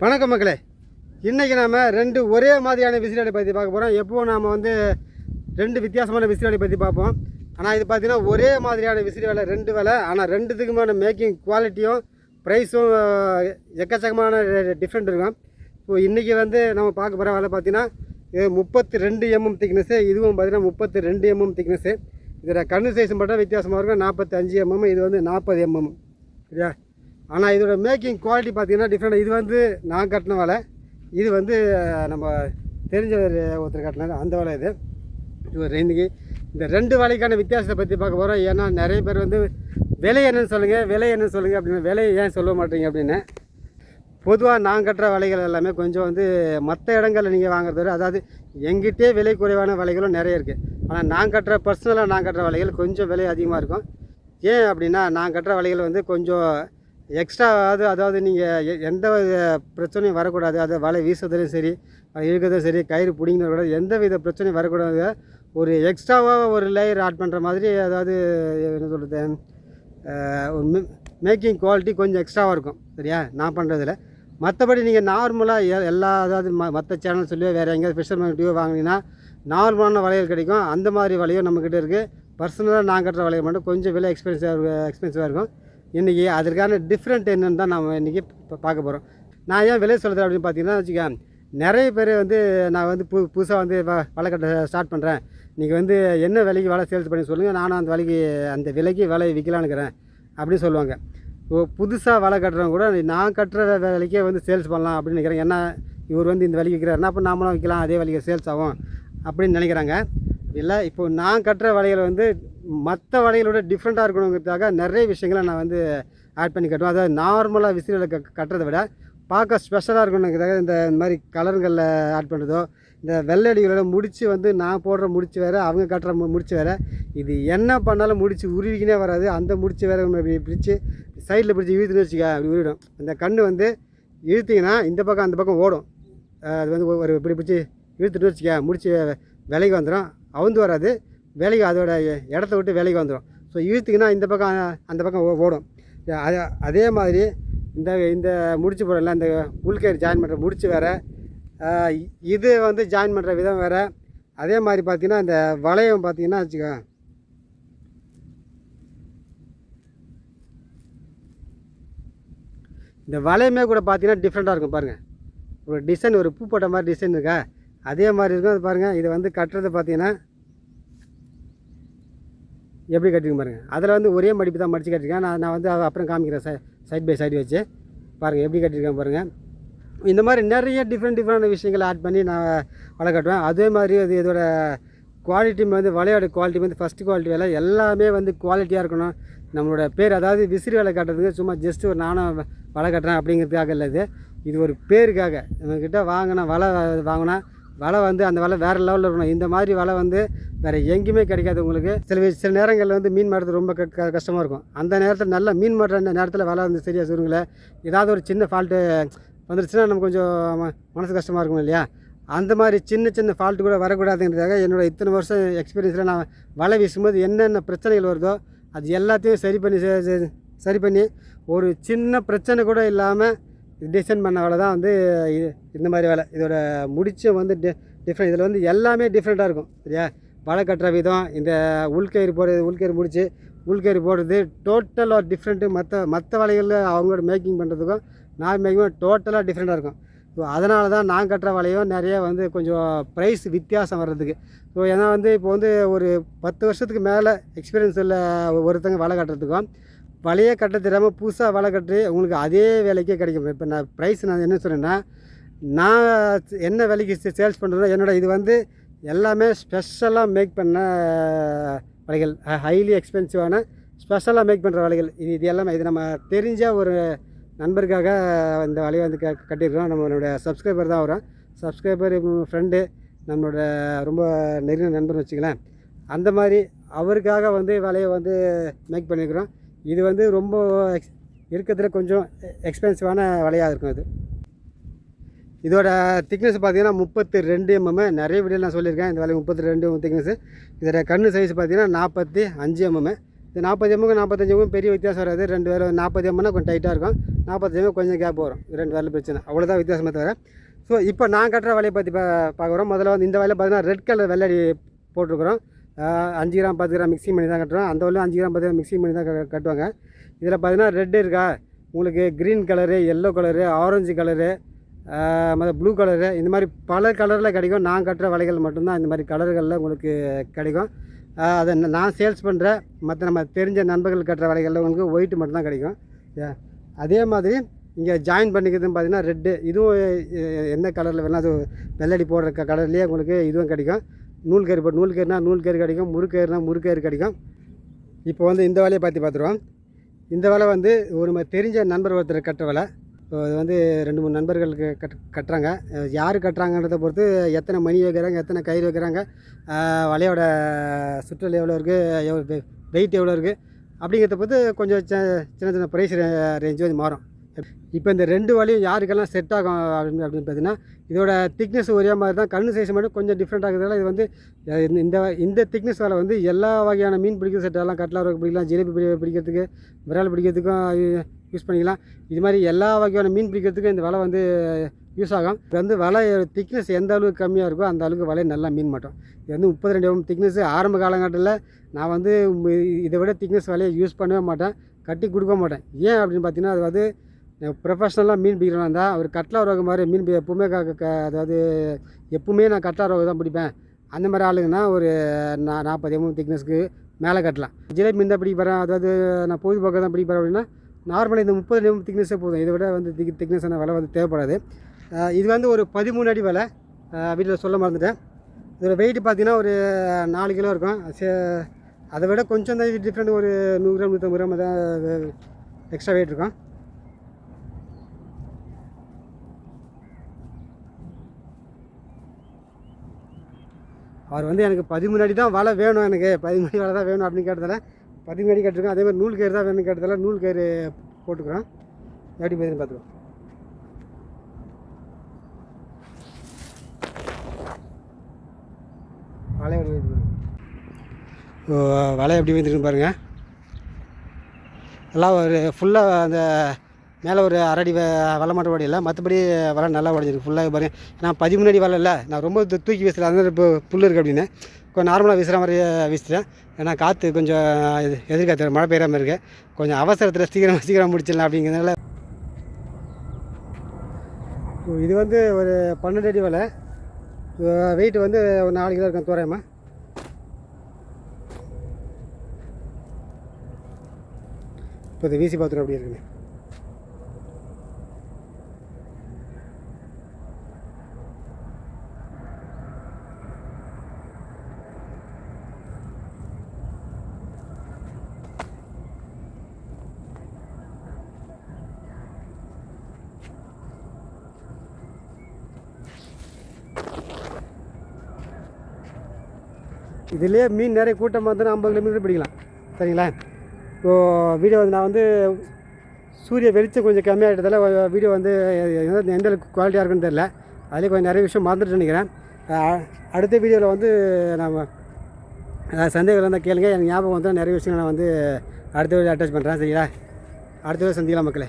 வணக்கம் மக்களே. இன்றைக்கி நாம் ரெண்டு ஒரே மாதிரியான விசிறி பற்றி பார்க்க போகிறோம் எப்போவும் நாம் வந்து ரெண்டு வித்தியாசமான விசிறி பற்றி பார்ப்போம். ஆனால் இது பார்த்தீங்கன்னா ஒரே மாதிரியான விசிறி வேலை ரெண்டு வேலை. ஆனால் ரெண்டுத்துக்குமான மேக்கிங் குவாலிட்டியும் ப்ரைஸும் எக்கச்சக்கமான டிஃப்ரெண்ட் இருக்கும். இப்போ இன்றைக்கி வந்து நம்ம பார்க்க போகிற வேலை பார்த்தீங்கன்னா இது முப்பத்தி ரெண்டு mm எம்எம் திக்னஸ்ஸு இதுவும் பார்த்தீங்கன்னா முப்பத்தி ரெண்டு எம்எம் திக்னஸ்ஸு இதில் கண்ணு சைஸ் மட்டும் வித்தியாசமாக இருக்கும். நாற்பத்தஞ்சு எம்எம் mm, இது வந்து நாற்பது எம்எம் mm. சரியா? ஆனால் இதோட மேக்கிங் குவாலிட்டி பார்த்திங்கன்னா டிஃப்ரெண்ட் இது வந்து நான் கட்டின வலை. இது வந்து நம்ம தெரிஞ்சவர் ஒருத்தர் கட்டினார். அந்த வலை இது. இது ஒரு இன்றைக்கி இந்த ரெண்டு வலைக்கான வித்தியாசத்தை பற்றி பார்க்க போகிறோம் ஏன்னா நிறைய பேர் வந்து விலை என்னன்னு சொல்லுங்கள் விலை என்னன்னு சொல்லுங்கள் அப்படின்னு விலையை ஏன் சொல்ல மாட்டீங்க அப்படின்னு. பொதுவாக நான் கட்டுற விலைகள் எல்லாமே கொஞ்சம் வந்து மற்ற இடங்களில் நீங்கள் வாங்குறத அதாவது எங்கிட்டே விலை குறைவான விலைகளும் நிறைய இருக்குது ஆனால் நான் கட்டுற பர்சனலாக நான் கட்டுற வலைகள் கொஞ்சம் விலை அதிகமாக இருக்கும். ஏன் அப்படின்னா நான் கட்டுற வலைகள் வந்து கொஞ்சம் எக்ஸ்ட்ரா அதாவது அதாவது நீங்கள் எந்த வித பிரச்சனையும் வரக்கூடாது. அது வலை வீசுறதுலையும் சரி இழுக்கிறதும் சரி கயிறு பிடிங்கிறது கூட எந்த வித பிரச்சனையும் வரக்கூடாது. ஒரு எக்ஸ்ட்ராவாக ஒரு லேயர் ஆட் பண்ணுற மாதிரி அதாவது என்ன சொல்கிறது ஒரு மேக்கிங் குவாலிட்டி கொஞ்சம் எக்ஸ்ட்ராவாக இருக்கும். சரியா? நான் பண்ணுறதுல மற்றபடி நீங்கள் நார்மலாக எல்லா அதாவது ம மற்ற சேனல் சொல்லியோ வேறு எங்கேயாவது ஃபிஷர்மேன் வாங்கினீங்கன்னா நார்மலான வளையல் கிடைக்கும். அந்த மாதிரி வலையும் நம்மக்கிட்ட இருக்குது பர்சனலாக நான் கட்டுற வளையல் மட்டும் கொஞ்சம் விலை எக்ஸ்பென்சிவாக எக்ஸ்பென்சிவாக இருக்கும். இன்றைக்கி அதற்கான டிஃப்ரெண்ட் என்னென்னு தான் நம்ம இன்றைக்கி இப்போ பார்க்க போகிறோம் நான் ஏன் விலை சொல்கிறது அப்படின்னு பார்த்தீங்கன்னா வச்சுக்கேன் நிறைய பேர் வந்து நான் வந்து பு புதுசாக வந்து வ வலை கட்ட ஸ்டார்ட் பண்ணுறேன் நீங்கள் வந்து என்ன விலைக்கு வேலை சேல்ஸ் பண்ணி சொல்லுங்கள் நானும் அந்த விலைக்கு அந்த விலைக்கு விலை விற்கலான்னுக்கிறேன் அப்படின்னு சொல்லுவாங்க. இப்போ புதுசாக வலை கட்டுறவங்க கூட நான் கட்டுற விலைக்கே வந்து சேல்ஸ் பண்ணலாம் அப்படின்னு நினைக்கிறேன். ஏன்னா இவர் வந்து இந்த விலைக்கு விற்கிறாருன்னா அப்போ நாமளும் விற்கலாம் அதே விலைக்கு சேல்ஸ் ஆகும் அப்படின்னு நினைக்கிறாங்க. இல்லை இப்போ நான் கட்டுற வலைகள் வந்து மற்ற வலைகளோட டிஃப்ரெண்ட்டாக இருக்கணுங்கிறதுக்காக நிறைய விஷயங்களை நான் வந்து ஆட் பண்ணி கட்டுவேன். அதாவது நார்மலாக விசிறியில் க கட்டுறதை விட பார்க்க ஸ்பெஷலாக இருக்கணுங்கிறதுக்காக இந்த மாதிரி கலருங்களில் ஆட் பண்ணுறதோ இந்த வெள்ளடிகளோட முடிச்சு வந்து நான் போடுற முடிச்சு வேறு அவங்க கட்டுற முடிச்சு வேறு இது என்ன பண்ணாலும் முடிச்சு உருவிக்கினே வராது. அந்த முடிச்சு வேறு இப்படி பிடிச்சி சைடில் பிடிச்சி இழுத்துன்னு வச்சுக்க அப்படி உருவிடும். அந்த கண் வந்து இழுத்திங்கன்னா இந்த பக்கம் அந்த பக்கம் ஓடும். அது வந்து ஒரு இப்படி பிடிச்சி இழுத்துட்டு வச்சுக்க முடிச்சு விலைக்கு வந்துடும் அவுந்து வராது. வேலைக்கு அதோட இடத்த விட்டு வேலைக்கு வந்துடும் ஸோ இழுத்துக்குன்னா இந்த பக்கம் அந்த பக்கம் ஓ- ஓடும். அது அதே மாதிரி இந்த இந்த முடிச்சு போடல இந்த உள்கயிறு ஜாயின் பண்ணுற முடிச்சு வேறு இது வந்து ஜாயின் பண்ணுற விதம் வேறு. அதே மாதிரி பார்த்திங்கன்னா இந்த வளையம் பார்த்தீங்கன்னா வச்சுக்கோ. இந்த வளையமே கூட பார்த்திங்கன்னா டிஃப்ரெண்ட்டாக இருக்கும் பாருங்கள் ஒரு டிசைன் ஒரு பூ போட்ட மாதிரி டிசைன் இருக்கா? அதே மாதிரி இருக்கும். அது பாருங்கள் இது வந்து கட்டுறது பார்த்தீங்கன்னா எப்படி கட்டிருக்கேன் பாருங்கள் அதில் வந்து ஒரே மடிப்பு தான் மடித்து கட்டிருக்கேன். நான் நான் வந்து அப்புறம் காமிக்கிறேன் சை சைட் பை சைடு வச்சு. பாருங்கள் எப்படி கட்டியிருக்கேன் பாருங்கள் இந்த மாதிரி நிறைய டிஃப்ரெண்ட் டிஃப்ரெண்ட் விஷயங்களை ஆட் பண்ணி நான் வலை கட்டுவேன். அதே மாதிரி அது இதோட குவாலிட்டி வந்து வலையோட குவாலிட்டி வந்து ஃபஸ்ட்டு குவாலிட்டி வேலை எல்லாமே வந்து குவாலிட்டியாக இருக்கணும். நம்மளோட பேர் அதாவது விசிறி வலை கட்டுறதுக்கு சும்மா ஜஸ்ட் ஒரு நானும் வலை கட்டுறேன் அப்படிங்கிறதுக்காக இல்லை இது. இது ஒரு பேருக்காக. நம்மக்கிட்ட வாங்கினா வலை வாங்கினா வலை வந்து அந்த வலை வேறு லெவலில் இருக்கணும். இந்த மாதிரி வலை வந்து வேறு எங்கேயுமே கிடைக்காது உங்களுக்கு. சில சில நேரங்களில் வந்து மீன் மாட்டுறது ரொம்ப க க- கஷ்டமாக இருக்கும். அந்த நேரத்தில் நல்லா மீன் மாட்டுற நேரத்தில் வலை வந்து சரியாக சொல்லுங்களேன் ஏதாவது ஒரு சின்ன ஃபால்ட்டு வந்துருச்சுன்னா நமக்கு கொஞ்சம் மனசு கஷ்டமாக இருக்கும் இல்லையா? அந்த மாதிரி சின்ன சின்ன ஃபால்ட்டு கூட வரக்கூடாதுங்கிறதுக்காக என்னோட இத்தனை வருஷம் எக்ஸ்பீரியன்ஸில் நான் வலை வீசும்போது என்னென்ன பிரச்சனைகள் வருதோ அது எல்லாத்தையும் சரி பண்ணி சரி பண்ணி ஒரு சின்ன பிரச்சனை கூட இல்லாமல் டிசைன் பண்ண வேலை தான் வந்து இது இந்த மாதிரி வேலை. இதோட முடிச்சும் வந்து டி டிஃப்ரெண்ட் இதில் வந்து எல்லாமே டிஃப்ரெண்ட்டாக இருக்கும் சரியா? வலை கட்டுற விதம் இந்த உள்கயிறு போடுறது உள்கயிறு முடிச்சு உள்கயிறு போடுறது டோட்டலாக டிஃப்ரெண்ட்டு மற்ற மற்ற வலைகளில் அவங்களோட மேக்கிங் பண்ணுறதுக்கும் நான் மேக்கிங் டோட்டலாக டிஃப்ரெண்ட்டாக இருக்கும். ஸோ அதனால தான் நான் கட்டுற வலையும் நிறைய வந்து கொஞ்சம் ப்ரைஸ் வித்தியாசம் வர்றதுக்கு. ஸோ ஏன்னா வந்து இப்போ வந்து ஒரு பத்து வருஷத்துக்கு மேலே எக்ஸ்பீரியன்ஸ் உள்ள ஒருத்தங்க வலை கட்டுறதுக்கும் வலையே கட்ட தெரியாமல் புதுசாக வலை கட்டி உங்களுக்கு அதே வேலைக்கே கிடைக்கும். இப்போ நான் ப்ரைஸ் நான் என்ன சொல்கிறேன்னா நான் என்ன விலைக்கு சேல்ஸ் பண்ணுறதோ என்னோட இது வந்து எல்லாமே ஸ்பெஷலாக மேக் பண்ண வலைகள். ஹைலி எக்ஸ்பென்சிவான ஸ்பெஷலாக மேக் பண்ணுற வலைகள். இது இது எல்லாமே இது நம்ம தெரிஞ்ச ஒரு நண்பருக்காக இந்த வலையை வந்து க கட்டியிருக்கோம் நம்மளோட சப்ஸ்கிரைபர் தான் வரும் சப்ஸ்கிரைபர் ஃப்ரெண்டு நம்மளோட ரொம்ப நெருங்கின நண்பர்னு வச்சுக்கலாம் அந்த மாதிரி அவருக்காக வந்து வலையை வந்து மேக் பண்ணியிருக்கிறோம். இது வந்து ரொம்ப எக்ஸ் இருக்கிறதுல கொஞ்சம் எக்ஸ்பென்சிவான வலையாக இருக்கும் இது இதோட திக்னஸ் பார்த்தீங்கன்னா முப்பத்தி ரெண்டு எம்எம் நிறைய வீடியோ நான் சொல்லியிருக்கேன். இந்த வலை முப்பத்தி ரெண்டு திக்னஸ் இதோட கண்ணு சைஸ் பார்த்தீங்கன்னா நாற்பத்தி அஞ்சு எம்எம் இந்த நாற்பது எம்முக்கும் நாற்பத்தஞ்சு எம்முக்கும் பெரிய வித்தியாசம் வராது. ரெண்டு வேலை நாற்பது எம்எம்னா கொஞ்சம் டைட்டாக இருக்கும். நாற்பத்தஞ்சு எம்எம் கொஞ்சம் கேப் வரும். ரெண்டு வேலை பிரச்சனை. அவ்வளோதான் வித்தியாசமாக தவிர. ஸோ இப்போ நான் கட்டுற வலையை பற்றி பா பார்க்குறோம் முதல்ல வந்து இந்த வேலையை பார்த்தீங்கன்னா ரெட் கலர் வெள்ளடி போட்டிருக்கிறோம். அஞ்சு கிராம் பத்து கிராம் மிக்சிங் பண்ணி தான் கட்டுறோம். அந்த வேலையும் அஞ்சு கிராம் பத்து கிராம் மிக்சிங் பண்ணி தான் கட்டுவாங்க. இதில் பார்த்தீங்கன்னா ரெட் இருக்கா? உங்களுக்கு green colour yellow colour orange colour மற்ற ப்ளூ கலரு இந்த மாதிரி பல கலரில் கிடைக்கும். நான் கட்டுற வலைகள் மட்டும்தான் இந்த மாதிரி கலர்களில் உங்களுக்கு கிடைக்கும். அதை நான் சேல்ஸ் பண்ணுற மற்ற நம்ம தெரிஞ்ச நண்பர்கள் கட்டுற வலைகளில் உங்களுக்கு ஒயிட் மட்டும்தான் கிடைக்கும். ஏ, அதே மாதிரி இங்கே ஜாயின் பண்ணிக்கிறதுன்னு பார்த்தீங்கன்னா ரெட்டு இதுவும் என்ன கலரில் வேணால் அது வெள்ளடி போடுற கலர்லேயே உங்களுக்கு இதுவும் கிடைக்கும். நூல் கயிறு போட்டு நூல் கயிறுனா நூல் கயிறு கிடைக்கும் முறுக்கயிறுனா முறுக்கயிறு கிடைக்கும். இப்போ வந்து இந்த வேலையை பற்றி பார்த்துருவோம். இந்த வேலை வந்து ஒரு ம- தெரிஞ்ச நண்பர் ஒருத்தர் கட்டுற வேலை. இப்போ இது வந்து ரெண்டு மூணு நண்பர்களுக்கு கட் கட்டுறாங்க. யார் கட்டுறாங்கன்றதை பொறுத்து எத்தனை மணி வைக்கிறாங்க எத்தனை கயிறு வைக்கிறாங்க வலையோட சுற்றல் எவ்வளோ இருக்குது வெயிட் எவ்வளோ இருக்குது அப்படிங்கிறத பொறுத்து கொஞ்சம் ச சின்ன சின்ன ப்ரைஸ் ரேஞ்சு வந்து மாறும். இப்போ இந்த ரெண்டு வலையும் யாருக்கெல்லாம் செட் ஆகும் அப்படின்னு அப்படின்னு பார்த்தீங்கன்னா இதோட திக்னஸ் ஒரே மாதிரி தான். கண்ணு சைஸ் மட்டும் கொஞ்சம் டிஃப்ரெண்ட் ஆகுதுனால இது வந்து இந்த- இந்த திக்னஸ் வேலை வந்து எல்லா வகையான மீன் பிடிக்கிற செட்டெல்லாம் கட்லா ரோக்கு பிடிக்கலாம். ஜிலேபி பிடிக்கிறதுக்கு விரால் பிடிக்கிறதுக்கும் யூஸ் பண்ணிக்கலாம். இது மாதிரி எல்லா வகையான மீன் பிடிக்கிறதுக்கும் இந்த வலை வந்து யூஸ் ஆகும். இது வந்து வலை திக்னஸ் எந்த அளவுக்கு கம்மியாக இருக்கோ அந்த அளவுக்கு வலை நல்லா மீன் மாட்டோம். இது வந்து முப்பது ரெண்டு திக்னஸ் ஆரம்ப காலகட்டத்தில் நான் வந்து இதை விட திக்னஸ் வலையை யூஸ் பண்ணவே மாட்டேன். கட்டி கொடுக்க மாட்டேன். ஏன் அப்படின்னு பார்த்தீங்கன்னா அது வந்து ப்ரொஃபஷ்னலாக மீன் பிடிக்கிறவங்க இருந்தால் அவர் கட்லா ரோக மாதிரி மீன் பி- எப்பவுமே க க- அதாவது எப்பவுமே நான் கட்லா ரோக தான் பிடிப்பேன். அந்த மாதிரி ஆளுங்கன்னா ஒரு நா நாற்பது எம்எம் திக்னஸ்க்கு மேலே கட்டலாம். ஜிலேபி மீன் தான் பிடிக்க அதாவது நான் பொழுதுபோக்க தான் பிடிக்கப்பறேன் அப்படின்னா நார்மலாக இந்த முப்பது mm எம்எம் திக்னஸே போதும். இதை விட வந்து திக் திக்னஸான விலை வந்து தேவைப்படாது. இது வந்து ஒரு பதிமூணு அடி விலை. வீட்டில் சொல்ல மறந்துட்டேன். இதோட வெயிட் பார்த்தீங்கன்னா ஒரு நாலு கிலோ இருக்கும். சே- அதை விட கொஞ்சம் தான் டிஃப்ரெண்ட் ஒரு நூறு கிராம் நூற்றம்பது கிராம் தான் எக்ஸ்ட்ரா வெயிட் இருக்கும். அவர் வந்து எனக்கு பதிமூணு அடி தான் வலை வேணும் எனக்கு. பதிமூணு அடி வலை தான் வேணும் அப்படின்னு கேட்டதில் பதிமூணு அடி கேட்டிருக்கோம் அதே மாதிரி நூல் கயிறு தான் வேணும்னு கேட்டதில் நூல் கயிறு போட்டுக்கிறோம். எப்படி போயிருன்னு பார்த்துருவோம் வலை வலை எப்படி வந்துருக்குன்னு பாருங்கள் நல்லா ஒரு ஃபுல்லாக அந்த மேலே ஒரு அரடி வ- வலை மட்டும் உடையல மற்றபடி வலை நல்லா உடஞ்சிருக்கு ஃபுல்லாக பாருங்க. நான் பதிமூணு அடி வலை இல்லை. நான் ரொம்ப தூக்கி வீசல அதனால இப்போ புல் இருக்குது அப்படின்னு. கொஞ்சம் நார்மலாக வீசுகிற மாதிரி வீசிட்டேன் ஏன்னா காற்று கொஞ்சம் எதிர்காத்து மழை மழை மாதிரி இருக்குது கொஞ்சம் அவசரத்தில் சீக்கிரம் சீக்கிரம் முடிச்சிடலாம் அப்படிங்கிறதுனால. ஓ, இது வந்து ஒரு பன்னெண்டு அடி வலை வெயிட் வந்து ஒரு நாலு கிலோ இருக்கும் தோராயமாக இப்போ இது வீசி பார்த்துட்டு அப்படி இருக்குண்ணே இதுலேயே மீன் நிறைய கூட்டமாக இருந்தால் ஐம்பது கிலோமீட்டர் பிடிக்கலாம். சரிங்களா? இப்போ வீடியோ வந்து நான் வந்து சூரிய வெளிச்சம் கொஞ்சம் கம்மியாகிட்டதால வீடியோ வந்து எந்த எந்த அளவுக்கு குவாலிட்டியாக இருக்குன்னு தெரில அதுலேயே கொஞ்சம் நிறைய விஷயம் மறந்துட்டு நினைக்கிறேன். அடுத்த வீடியோவில் வந்து நம்ம சந்தேகம் இருந்தால் கேளுங்க. எனக்கு ஞாபகம் வந்து நிறைய விஷயங்கள் நான் வந்து அடுத்த வீடியோ அட்டாச் பண்ணுறேன் சரிங்களா? அடுத்த வீடியோ சந்திக்கலாம் மக்களே.